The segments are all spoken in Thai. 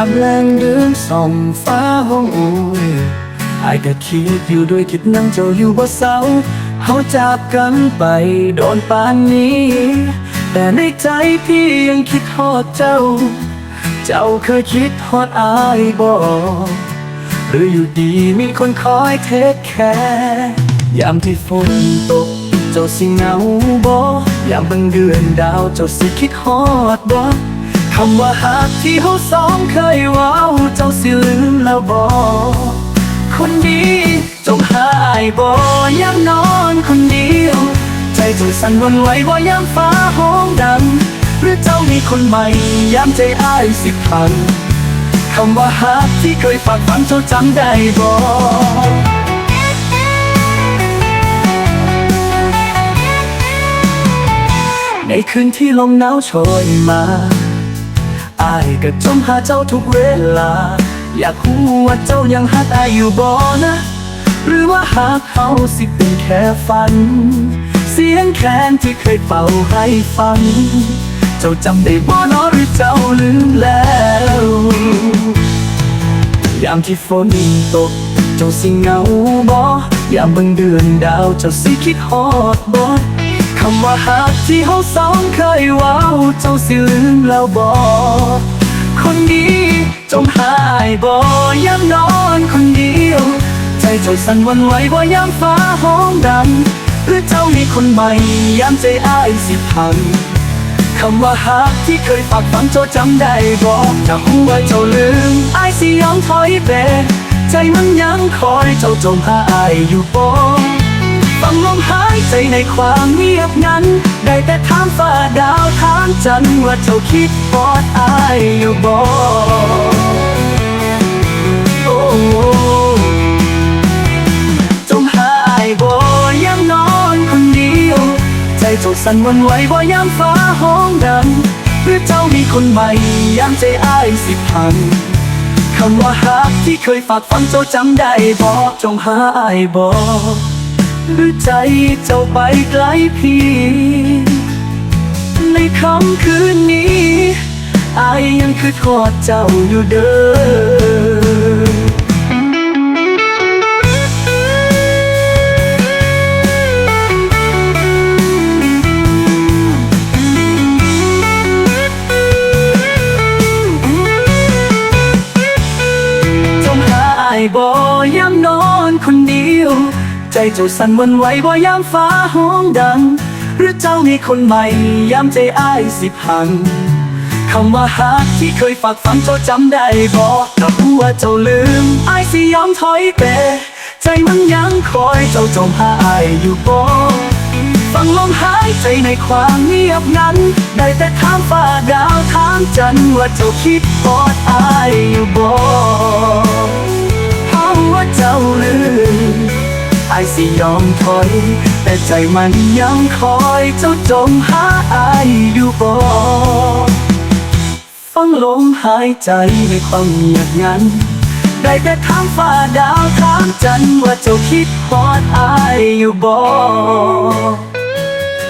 ามแรงเดือนส่องฟ้าห้องอุ้ยอายก็คิดอยู่ด้วยคิดนั่งเจ้าอยู่บ่เศร้าเขาจากกันไปโดนปานนี้ แต่ในใจพี่ยังคิดฮอดเจ้า เจ้าเคยคิดฮอดอายบ่หรืออยู่ดีมีคนคอยเทคแคร์ยามที่ฝนตก เจ้าสิเหงาบ่ยามบังเดือนดาวเจ้าสิคิดฮอดบ่ำว่าหักที่เฮาสองเคยว้าวเจ้าสิลืมแล้วบ่คนดีจงหายบ่ยามนอนคนเดียว ใจจ้าสั่นวันไหวบ่ยามฟ้าห้องดัง หรือเจ้ามีคนใหม่ยามใจอ้ายสิพังคำว่าหักที่เคยฝากฝังเจ้าจำได้บ่ในคืนที่ลมหนาวโชยมา อายก็จมหาเจ้าทุกเวลา อยากรู้ว่าเจ้ายังหักอายอยู่บ่นะ หรือว่าหากเขาสิเป็นแค่ฝัน เสียงแคนที่เคยเป่าให้ฟัง เจ้าจำได้บ่เนอหรือเจ้าลืมแล้วยามที่ฝนตก เจ้าสิเหงาบ่ยามบิ่งเดือนดาวเจ้าสิคิดฮอดบ่ คำว่าหักที่เฮาสองเคยว้าวเจ้าสิลืมแล้วบ่คนดีจงหายบ่ยามนอนคนเดียว ใจเจ้าสั่นวันไหวบ่ยามฟ้าห้องดังหรือเจ้ามีคนใหม่ยามใจอ้ายสิพังคำว่าหักที่เคยฝากฝังเจ้าจำได้บอกถ้าหัวาเจ้าลืมอายสิยอมถอยไปใจมันยังคอยเจ้าจมหาอายอยู่บ่ ฟังลมหายใจในความเงียบนั้น ได้แต่ถามฟ้าดาวถามจันทร์ว่าเจ้าคิดปอดอายอยู่บ่โอ้จงหาอายบ่ยามนอนคนเดียว ใจเจ้าสั่นวันไหวบ่ยามฟ้าห้องดังหรือเจ้ามีคนใหม่ยามใจอ้ายสิพังคำว่าหักที่เคยฝากฝังเจ้าจำได้บ่จงหาอายบ่ หรือใจเจ้าไปไกลพี่ในค่ำคืนนี้อายยังคือทอดเจ้าอยู่เด้อจงหาอายบ่ยามนอ เจ้าสั่นวันไหวบ่ยามฟ้าห้องดัง หรือเจ้ามีคนใหม่ยามใจอ้ายสิพังคำว่าหักที่เคยฝากฝังเจ้าจำได้บ่ถ้ารู้ว่าเจ้าลืมอ้ายสิยอมถอยไปใจมันยังคอยเจ้าจมหาอายอยู่บ่ฟังลมหายใจในความเงียบนั้น ได้แต่ถามฟ้าดาวถามจันว่าเจ้าคิดปอดอายอยู่บ่ สิยอมถอย แต่ใจมันยังคอยเจ้าจมหาอายอยู่บ่ฟังลมหายใจในความเงียบงันได้แต่ถามฟ้าดาวถามจันว่าเจ้าคิดฮอดอายอยู่บ่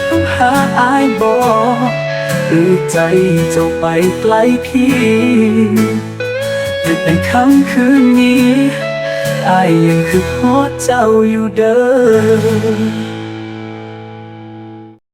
ต้องหาอายบ่หรือใจเจ้าไปไกลพี่แต่ในค่ำคืนนี้ อายยังคือฮอดเจ้าอยู่เด้อ